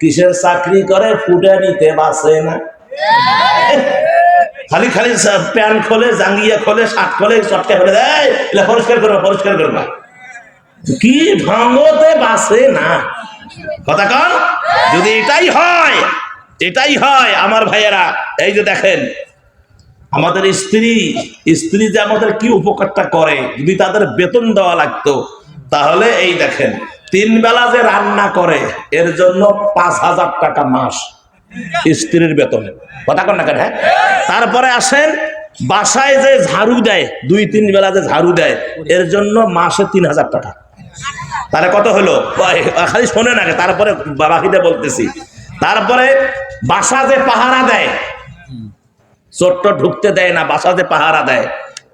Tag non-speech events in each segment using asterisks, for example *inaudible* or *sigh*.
কিসের চাকরি করে? ফুটে নিতে বাসে না। *laughs* খালি খালি প্যান্ট খোলে জাঙ্গিয়া খোলে শার্ট খোলে চটকা খোলে দেয়। পরিষ্কার করবা পরিষ্কার করবা। কি ঢঙ্গতে বাসে না? কথা কন। যদি এটাই হয় এটাই হয় আমার ভাইয়েরা এই যে দেখেন আমাদের স্ত্রী স্ত্রী যে আমাদের কি উপকারটা করে যদি তাদের বেতন দেওয়া লাগতো তাহলে এই দেখেন তিন বেলা যে রান্না করে, এর জন্য পাঁচ হাজার টাকা মাস স্ত্রীর বেতনে। কথা কন না কেন হ্যাঁ? তারপরে আসেন, বাসায় যে ঝাড়ু দেয়, দুই তিন বেলা যে ঝাড়ু দেয়, এর জন্য মাসে তিন হাজার টাকা। তাহলে কত হলো? খালি শোনে না তারপরে বাকিতে বলতেছি। তারপরে বাসা যে পাহারা দেয় চোট্ট ঢুকতে দেয় না, বাসা যে পাহারা দেয়,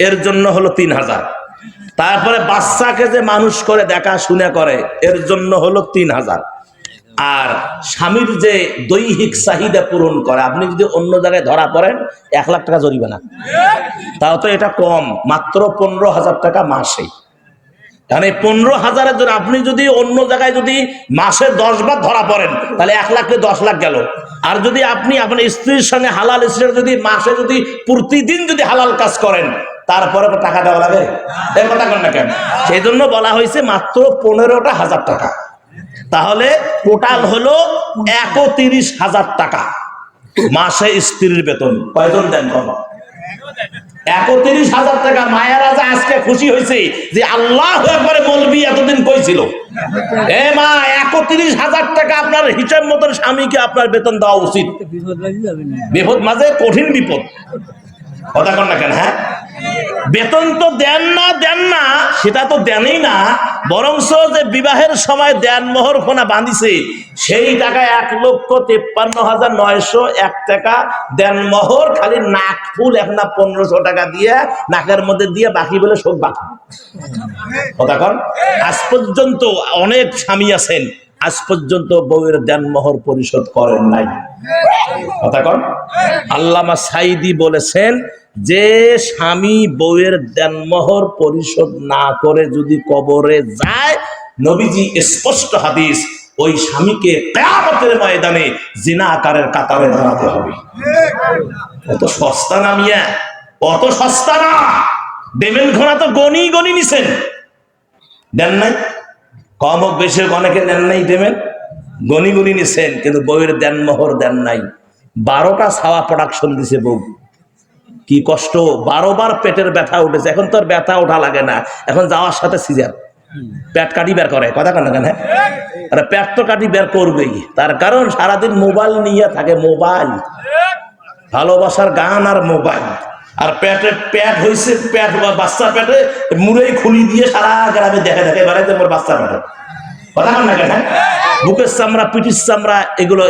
এর জন্য হলো তিন হাজার। তারপরে বাচ্চাকে যে মানুষ করে দেখা শুনে করে, এর জন্য হলো তিন হাজার। আর স্বামীর যে দৈহিক চাহিদা পূরণ করে, আপনি যদি অন্য জায়গায় ধরা পড়েন, এক লাখ টাকা জরিমানা। তাও তো এটা কম, মাত্র পনেরো হাজার টাকা মাসে। কারণ এই পনেরো হাজারের জন্য আপনি যদি অন্য জায়গায় যদি মাসে দশ বার ধরা পড়েন, তাহলে এক লাখে দশ লাখ গেল। আর যদি আপনি আপনার স্ত্রীর সঙ্গে হালাল স্ত্রীর যদি মাসে যদি প্রতিদিন যদি হালাল কাজ করেন তারপরে তো টাকা দেওয়া লাগে এই কথা কন না কেন? সেই জন্য বলা হয়েছে মাত্র পনেরোটা হাজার টাকা। তাহলে টোটাল হলো একত্রিশ হাজার টাকা। মাসে স্ত্রীর বেতন। কয়জন দেন কম একত্রিশ হাজার টাকা। মায়েরা যে আজকে খুশি হয়েছে যে আল্লাহ একবারে বলবি এতদিন কইছিল। এ মা একত্রিশ হাজার টাকা আপনার হিসাব মতন স্বামীকে আপনার বেতন দেওয়া উচিত। বিপদ মাঝে কঠিন বিপদ। কথা কন না কেন হ্যাঁ? বেতন তো দেন না দেন না, সেটা তো দেনই না। বরংস যে বিবাহের সময় দেন মোহর খোনা বাঁধিছে, সেই টাকা এক লক্ষ তেপ্পান্ন হাজার নয়শো এক টাকা দেন মোহর, খালি নাক ফুল এক না পনেরোশো টাকা দিয়ে নাকের মধ্যে দিয়ে বাকি বলে শোক বাকি কথা আজ পর্যন্ত অনেক স্বামী আছেন, আজ পর্যন্ত বউয়ের দেনমোহর পরিশোধ করেন নাই। কথা কন? আল্লামা সাইদি বলেছেন যে স্বামী বউয়ের দেনমোহর পরিশোধ না করে যদি কবরে যায়, নবীজি স্পষ্ট হাদিস, ওই স্বামীকে কেয়ামতের ময়দানে জিনা আকারের কাতারে দাঁড়াতে হবে। অত সস্তা না মিয়া, অত সস্তা না। দেবেন ঘোড়া তো গনি গনি নিছেন। দেন নাই? কম হোক বেশি হোক, অনেকে দেন নাই দেবেন। গনি গনি নিছেন, কিন্তু বউয়ের দেন মোহর দেন নাই। বারোটা ছাওয়া প্রোডাকশন দিছে বউ। কি কষ্ট? বারো বার পেটের ব্যথা উঠেছে। এখন তো ব্যথা ওঠা লাগে না। এখন যাওয়ার সাথে সিজার। পেট কাটি বের করে। কথা কেন কেন আরে পেট তো কাটি বের করবেই। তার কারণ সারাদিন মোবাইল নিয়ে থাকে, মোবাইল। ভালোবাসার গান আর মোবাইল। আর পেটে প্যাট হয়েছে প্যাট বাচ্চা পেটে মুড়েই খুলি দিয়ে সারা গ্রামে দেখে দেখে বেড়াইতে বাচ্চা পেটে। বুকের চামড়া, পিঠির চামড়া, এগুলো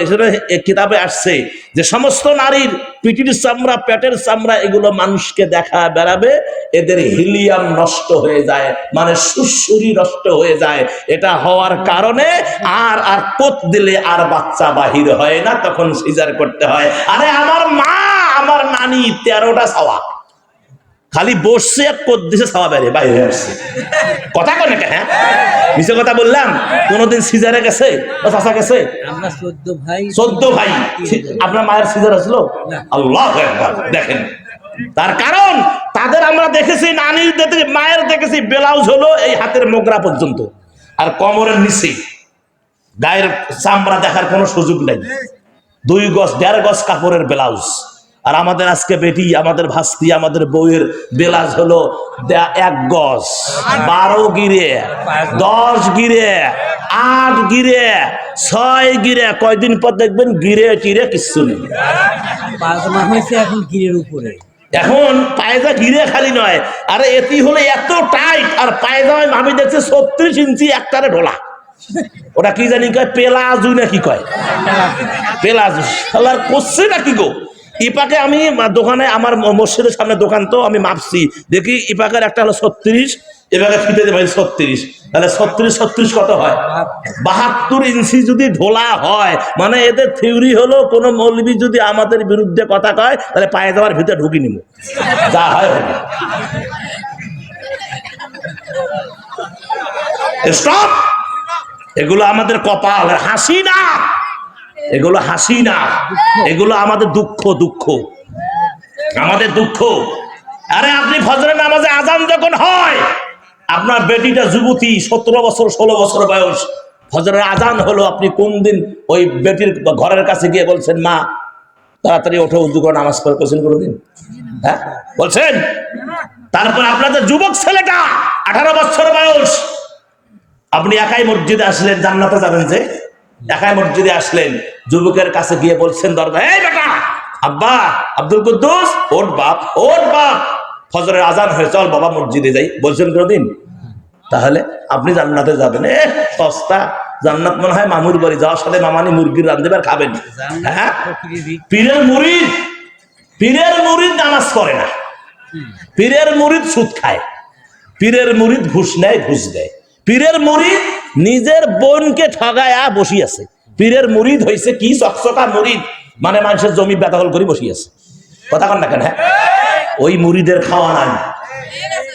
কিতাবে আসছে যে সমস্ত নারীর পিঠির চামড়া, পেটের চামড়া, এগুলো মানুষকে দেখা বেড়াবে, এদের হিলিয়াম নষ্ট হয়ে যায় মানে সুসুরি নষ্ট হয়ে যায়। এটা হওয়ার কারণে আর আর পোত দিলে আর বাচ্চা বাহির হয় না, তখন সিজার করতে হয়। আরে আমার মা, আমার নানি তেরোটা ছাওয়া খালি বসছে আর ছাওয়া বেড়ে বাইরে আসছে কথা কনে হ্যাঁ? মিশে কথা বললাম কোনোদিন সিজারে গেছে বা চাষা গেছে? আমরা চোদ্দ ভাই। আপনার মায়ের সিজার আসলো আল্লাহ দেখেন। তার কারণ তাদের আমরা দেখেছি নানির দেখেছি মায়ের দেখেছি ব্লাউজ হলো এই হাতের মোগরা পর্যন্ত আর কোমরের নিচে। গায়ের চামড়া দেখার কোনো সুযোগ নেই। দুই গজ দেড় গজ কাপড়ের ব্লাউজ। আর আমাদের আজকে বেটি আমাদের ভাস্তি আমাদের বউয়ের ব্লাউজ হলো এক গজ বারো গিরে দশ গিরে আট গিরে ছয় গিরে। কয়দিন পর দেখবেন গিরে টিরে কিচ্ছু নেই। এখন গিরের উপরে। এখন পায়জা গিরে খালি নয়। আরে এটি হলে এত টাইট আর পায়জামায় আমি দেখছি ছত্রিশ ইঞ্চি একটারে ঢোলা। ওটা কি জানি কয় পেলাজু না কি কয়? পেলাজু শালার করছে না কি গো? ইপাকে আমি দোকানে, আমার মসজিদের সামনে দোকান তো, আমি মাপছি। দেখি ইপাকের একটা হলো ছত্রিশ, এবারে ফিতে দেবে ছত্রিশ। তাহলে ছত্রিশ ছত্রিশ কত হয়? বাহাত্তর ইঞ্চি যদি ঢোলা হয় মানে এদের থিওরি হলো কোন মৌলবী যদি আমাদের বিরুদ্ধে কথা কয়, তাহলে পায়ে দেওয়ার ভিতরে ঢুকি নিব। যা হয় স্টপ এগুলো আমাদের কপাল হাসি না এগুলো হাসি না। এগুলো আমাদের দুঃখ দুঃখ। আমাদের দুঃখ। আরে আপনি ফজরের নামাজে আজান যখন হয়, আপনার বেটিটা যুবতী, সতেরো বছর, ষোলো বছর বয়স। ফজরের আজান হলো, আপনি কোন দিন ওই বেটির ঘরের কাছে গিয়ে বলছেন, মা, তাড়াতাড়ি ওঠো করে নামাজ পড়ে কোশ্চেন করে দিন। হ্যাঁ? বলছেন? তারপর আপনাদের যুবক ছেলেটা, আঠারো বছর বয়স। আপনি একাই মসজিদে আসলেন, জান্নাতে যাবেন যে? একাই মসজিদে আসলেন। যুবকের কাছে গিয়ে বলছেন দরজা এই বেটা আব্বা আব্দুল কুদ্দুস ওর বাপ ওট বাপ ফজরের আজান হয়ে চল বাবা মসজিদে যাই। বলছেন কোনদিন? তাহলে আপনি জান্নাতে যাবেন। এ সস্তা। জান্নাত মনে হয় মামুর বাড়ি। যাওয়ার সাথে মামানি মুরগির রান্ধবে আর খাবেন হ্যাঁ? পীরের মুরিদ পীরের মুরিদ নামাজ করে না। পীরের মুরিদ সুদ খায়। পীরের মুরিদ ঘুষ নেয় ঘুষ দেয়। পীরের মুরিদ নিজের বোনকে ঠগায়া বসি আছে। পীরের মুরিদ হয়েছে কি চকচকা মুরিদ মানে মানুষের জমি বেতাকল করে বসি আছে। কথা কন না কেন হ্যাঁ? ওই মুরিদের খাওয়া নাই।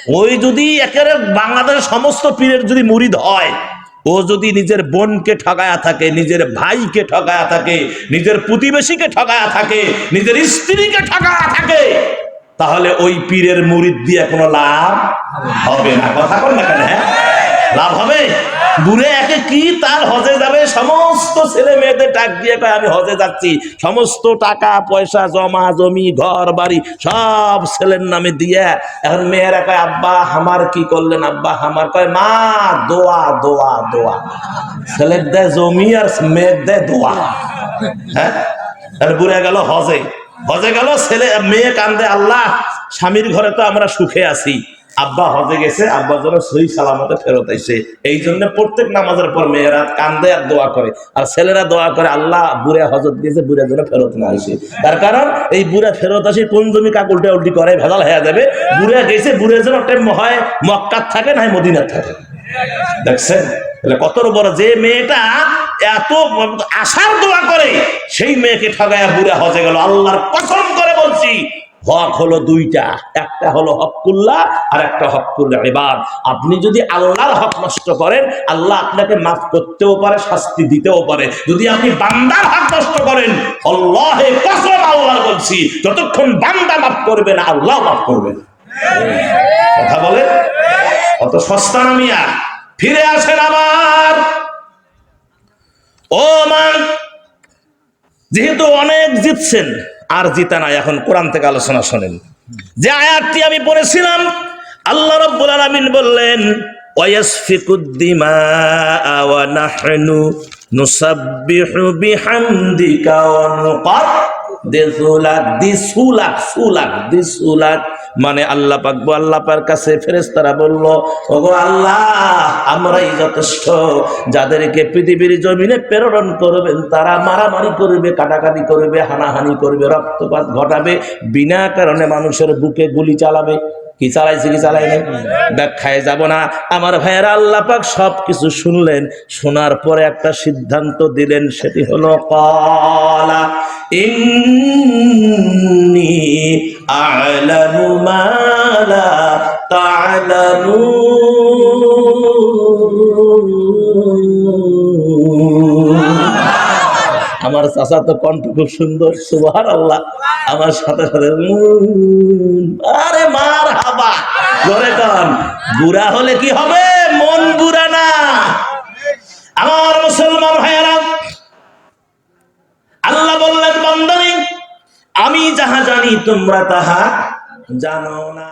ওই যদি একেবারে বাংলাদেশের সমস্ত পীরের যদি মুরিদ হয়, ও যদি নিজের বোনকে ঠগায়া থাকে, নিজের ভাইকে ঠগায়া থাকে, নিজের প্রতিবেশীকে ঠগায়া থাকে, নিজের স্ত্রীকে ঠগায়া থাকে, তাহলে ওই পীরের মুরিদ দিয়ে কোনো লাভ হবে না। কথা কন না কেন হ্যাঁ? লাভ হবে? দূরে একে কি? তার হজে যাবে। সমস্ত ছেলে মেয়েদের ডাক দিয়ে কয়, আমি হজে যাচ্ছি। সমস্ত টাকা, পয়সা, জমা, জমি, ঘর, বাড়ি, সব ছেলের নামে দিয়ে এখন মেয়েরা কয়, আব্বা, আমার কি করলেন আব্বা? আমার কয়, মা, দোয়া দোয়া দোয়া। ছেলের দেয় জমি আর মেয়ের দেয় দোয়া। হ্যাঁ? বুড়ে গেল হজে। হজে গেল, ছেলে, মেয়ে কান্দে, আল্লাহ, স্বামীর ঘরে তো আমরা সুখে আছি। আব্বা হজে গেছে, আব্বা যেন সহি সালামতে ফেরত আইসে এই জন্য প্রত্যেক নামাজের পর মেয়েরা কান্দে আর দোয়া করে। আর ছেলেরা দোয়া করে, আল্লাহ বুড়ে হজত দিয়েছে বুড়ে যেন ফেরত না আসে। তার কারণ, এই বুড়ে ফেরত আসে কোন জমি কাক উল্টে করে, ভেজাল হয়ে যাবে। বুড়ে গেছে, বুড়ে যেন টাইম হয়, মক্কাত থাকে, না মদিনার থাকে। দেখছেন? কত বড়, যে মেয়েটা এত আশার দোয়া করে, সেই মেয়েকে ঠগায়া বুড়া হজে গেল। আল্লাহর কসম করে বলছি হক হলো দুইটা, একটা হলো হকুল্লাহ আর একটা হকুল্লাহ এবার আপনি যদি আল্লাহর হক নষ্ট করেন, আল্লাহ আপনাকে মাফ করতেও পারে, শাস্তি দিতেও পারে। যদি আপনি বান্দার হক নষ্ট করেন, আল্লাহে বলছি, যতক্ষণ বান্দা মাফ করবে না, আল্লাহ মাফ করবে। কথা বলেন? অত সস্তা নামিয়া ফিরে আসেন আবার। ও মান যেহেতু অনেক জিতছেন আর জিতা নাই। এখন কোরআন থেকে আলোচনা শোনেন। যে আয়াতটি আমি পড়েছিলাম, আল্লাহ রব্বুল আলামিন বললেন ওয়াসফিকুদ্দিমা মানে আল্লাহ পাক আল্লাহ কাছে ফেরেস্তারা বলল, ওগো আল্লাহ, আমরাই যথেষ্ট। যাদেরকে পৃথিবীর জমিনে প্রেরণ করবেন, তারা মারামারি করবে, কাটাকাটি করবে, হানাহানি করবে, রক্তপাত ঘটাবে, বিনা কারণে মানুষের বুকে গুলি চালাবে। কি চালাইছে, কি চালাই নাই? ব্যাখ্যায় যাব না। আমার ভাইয়েরা আল্লাহ পাক সব কিছু শুনলেন, শোনার পরে একটা সিদ্ধান্ত দিলেন, সেটি হলো কলা ইন্নি আ'লামু মা লা তা'লামুন আমার চাচা তো কণ্ঠ খুব সুন্দর সুবহান আল্লাহ আমার সাথে সাথে আরে জোরে কন। বুড়া হলে কি হবে? মন বুড়া না। আমার মুসলমান ভাইয়েরা, আল্লাহ বললেন, বন্দনী, আমি যাহা জানি তোমরা তাহা জানো না।